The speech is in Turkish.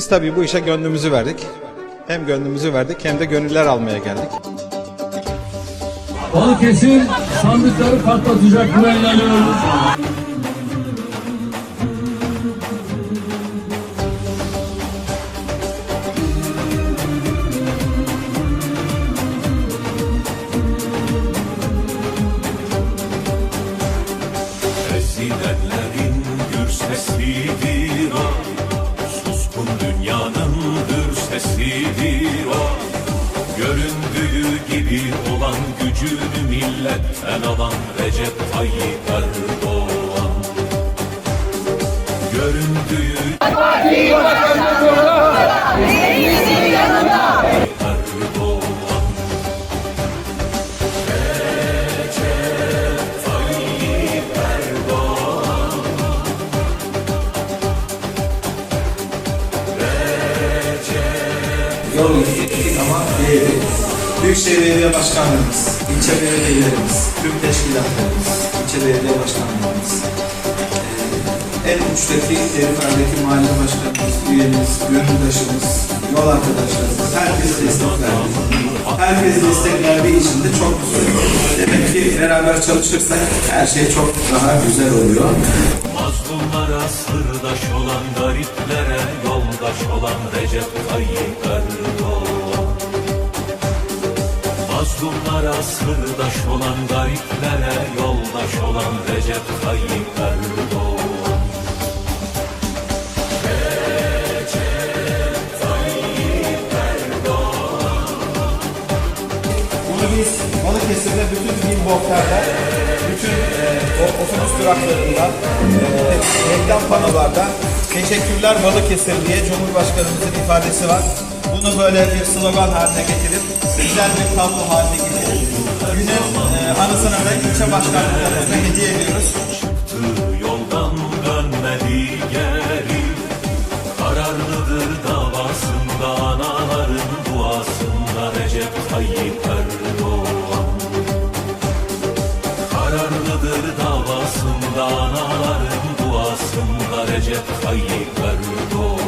Biz tabii bu işe gönlümüzü verdik. Hem gönlümüzü verdik hem de gönüller almaya geldik. Balıkesir sandıkları patlatacak buna. Göründüğü gibi olan gücünü milletten alan Recep Tayyip Erdoğan yol gittik ama değeri. Büyükşehir Belediye Başkanlığımız, ilçe belediyelerimiz, tüm teşkilatlarımız, ilçe belediye başkanlığımız, en uçtaki periferdeki mahalle başkanımız, üyemiz, gönüldaşımız, yol arkadaşlarımız, herkes destek verdi. Herkes destek verdiği için de çok güzel. Demek ki beraber çalışırsak her şey çok daha güzel oluyor. Mazlumlara sırdaş olan gariplere yoldaş olan Recep Tayyip Erdoğan. Mazlumlara sırdaş olan gariplere yoldaş olan Recep Tayyip Erdoğan. Bunu biz Balıkesir'de bütün billboardlarda, bütün e, otobüs duraklarında, e, reklam panolarda teşekkürler Balıkesir diye Cumhurbaşkanımızın ifadesi var. Bunu böyle bir slogan haline getirip güzel bir tablo haline getirip günün e, anısına da ilçe başkanlıklarımıza hediye ediyoruz. Yoldan dönmedi geri Kararlıdır davasında anaların duasında Recep Tayyip Erdoğan Kararlıdır davasında anaların duasında Recep Tayyip Erdoğan